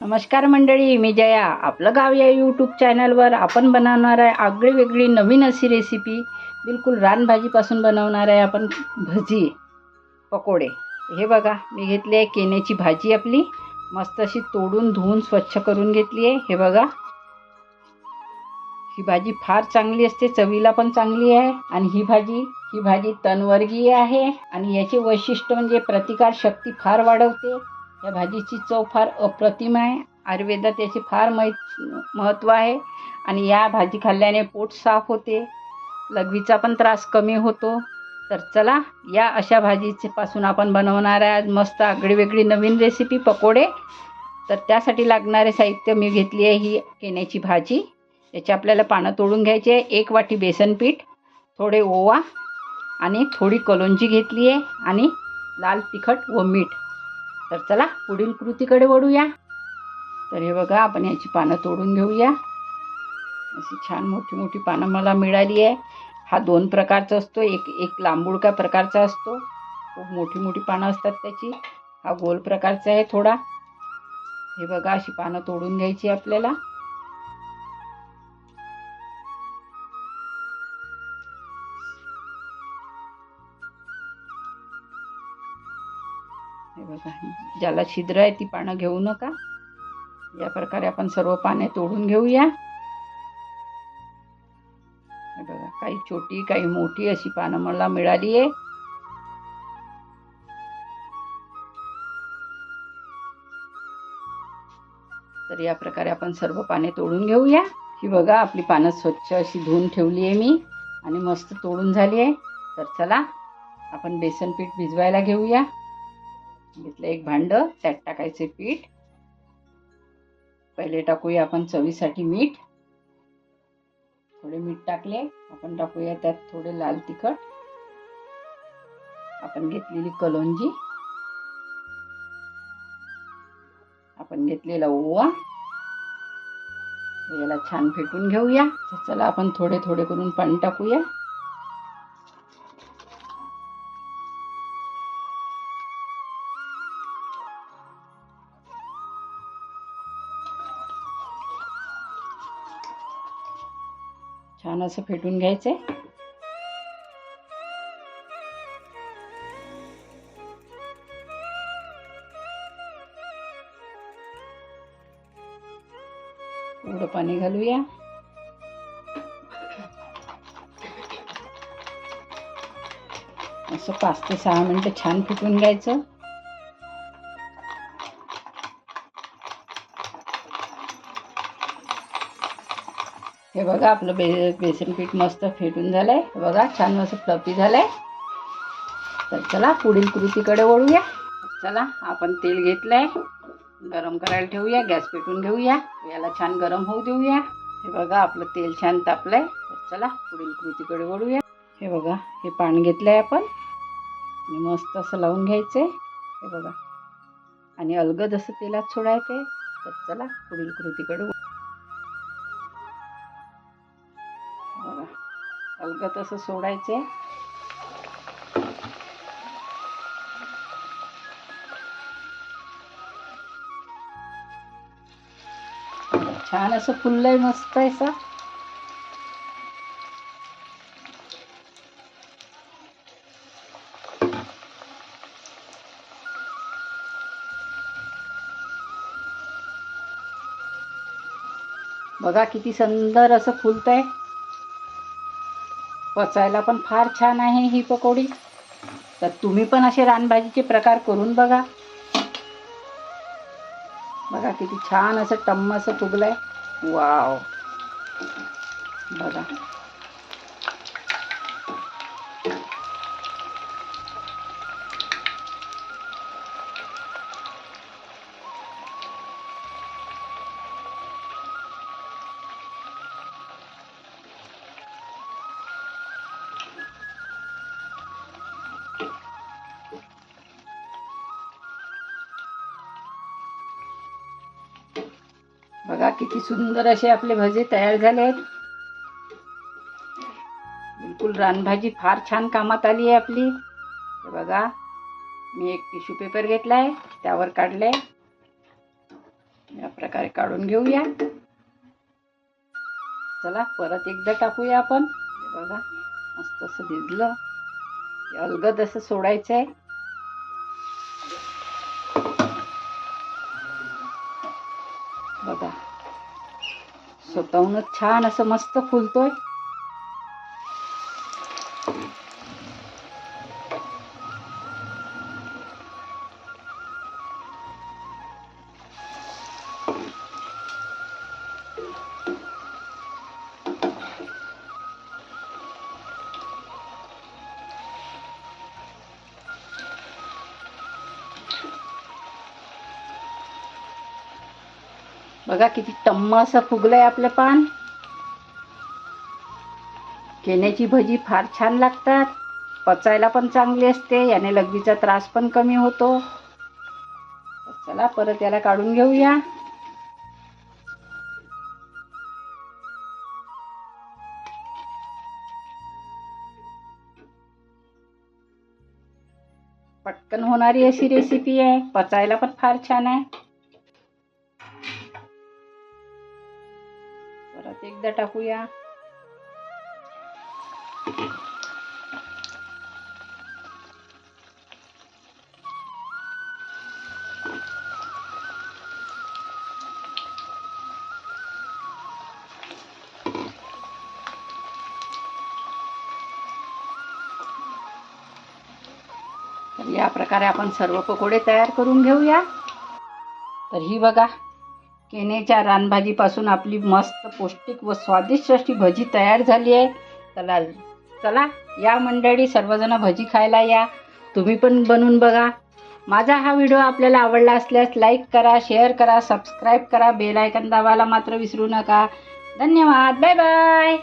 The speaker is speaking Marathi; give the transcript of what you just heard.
नमस्कार मंडळी मी जया. आपलं गाव या यूट्यूब चॅनलवर आपण बनवणार आहे आगळी वेगळी नवीन अशी रेसिपी बिलकुल रानभाजीपासून बनवणार आहे आपण भजी पकोडे. हे बघा मी घेतली आहे केण्याची भाजी आपली. मस्त अशी तोडून धुवून स्वच्छ करून घेतली आहे. हे बघा. ही भाजी फार चांगली असते चवीला पण चांगली आहे. आणि ही भाजी ही भाजी तणवर्गीय आहे. आणि याचे वैशिष्ट्य म्हणजे प्रतिकार शक्ती फार वाढवते. या भाजीची चव फार अप्रतिम आहे. आयुर्वेदात याचे फार मै महत्त्व आहे. आणि या भाजी खाल्ल्याने पोट साफ होते. लघवीचा पण त्रास कमी होतो. तर चला या अशा भाजीचे पासून आपण बनवणार आहे आज मस्त आगळी वेगळी नवीन रेसिपी पकोडे. तर त्यासाठी लागणारे साहित्य मी घेतली आहे ही केण्याची भाजी. याची आपल्याला पानं तोडून घ्यायची आहे. एक वाटी बेसन पीठ थोडे ओवा आणि थोडी कलोंजी घेतली आहे. आणि लाल तिखट व मीठ. तर चला पुढील कृतीकडे वळूया. तर हे बघा आपण याची पानं तोडून घेऊया. अशी छान मोठी मोठी पानं मला मिळाली आहे. हा दोन प्रकारचा असतो एक एक लांबुडका प्रकारचा असतो. खूप मोठी मोठी पानं असतात त्याची. हा गोल प्रकारचा आहे थोडा. हे बघा अशी पानं तोडून घ्यायची आपल्याला. हे बघा ज्याला छिद्र आहे ती पानं घेऊ नका. या प्रकारे आपण सर्व पाने तोडून घेऊया. हे बघा काही छोटी काही मोठी अशी पानं मला मिळाली आहे तर या प्रकारे आपण सर्व पाने तोडून घेऊया. ही बघा आपली पानं स्वच्छ अशी धुवून ठेवली आहे मी आणि मस्त तोडून झाली आहे तर चला आपण बेसन पीठ भिजवायला घेऊया. घेतलं एक भांडं त्यात टाकायचे पीठ. पहिले टाकूया आपण चवीसाठी मीठ. थोडे मीठ टाकले आपण टाकूया त्यात थोडे लाल तिखट. आपण घेतलेली कलोंजी. आपण घेतलेला ओवा. याला छान फेटून घेऊया. तर चला आपण थोडे थोडे करून पाणी टाकूया. छान असं फेटून घ्यायचंय. थोडं पाणी घालूया. असं पाच ते सहा मिनटं छान फुटून घ्यायचं. हे बघा आपलं बे बेसन पीठ मस्त फेटून झालंय. हे बघा छान मस्त फ्लफी झालंय. तर चला पुढील कृतीकडे वळूया. चला आपण तेल घेतलंय. गरम करायला ठेवूया गॅस पेटून घेऊया. याला छान गरम होऊ देऊया. हे बघा आपलं तेल छान तापलंय. तर चला पुढील कृतीकडे वळूया. हे बघा हे पान घेतलंय आपण. आणि मस्त असं लावून घ्यायचंय. हे बघा. आणि अलगद असं तेलात सोडायचंय. तर चला पुढील कृतीकडे बघा अलगद असं सोडायचंय छान असं फुललंय मस्त आहे सा बघा किती सुंदर असं फुलतंय. पचायला पण फार छान आहे ही पकोडी. तर तुम्ही पण असे रानभाजीचे प्रकार करून बघा. बघा किती छान असं टम्म असं फुगलंय. वाव. बघा. बघा किती सुंदर असे आपले भजे तयार झाले आहेत. बिलकुल रानभाजी फार छान कामात आली आहे आपली. बघा मी एक टिश्यू पेपर घेतला आहे त्यावर काढले या प्रकारे काढून घेऊया. चला परत एकदा टाकूया आपण. बघा मस्त असं भिजलं. अलगद असं सोडायचं आहे बघा. स्वतःहूनच छान असं मस्त फुलतोय. बघा किती टम्म असं फुगलंय आपलं पान. केण्याची भजी फार छान लागतात. पचायला पण चांगली असते. याने लघवीचा त्रास पण कमी होतो. चला परत याला काढून घेऊया. पटकन होणारी अशी रेसिपी आहे. पचायला पण फार छान आहे. परत एकदा टाकूया. तर या प्रकारे आपण सर्व पकोडे तयार करून घेऊया. तर ही बघा केनेच्या रानभाजीपासून आपली मस्त पौष्टिक व स्वादिष्ट अशी भजी तयार झाली आहे. चला चला या मंडळी सर्वजण भजी खायला या. तुम्ही पण बनवून बघा. माझा हा व्हिडिओ आपल्याला आवडला असल्यास लाईक करा शेअर करा सबस्क्राईब करा. बेल आयकन दाबायला मात्र विसरू नका. धन्यवाद. Bye bye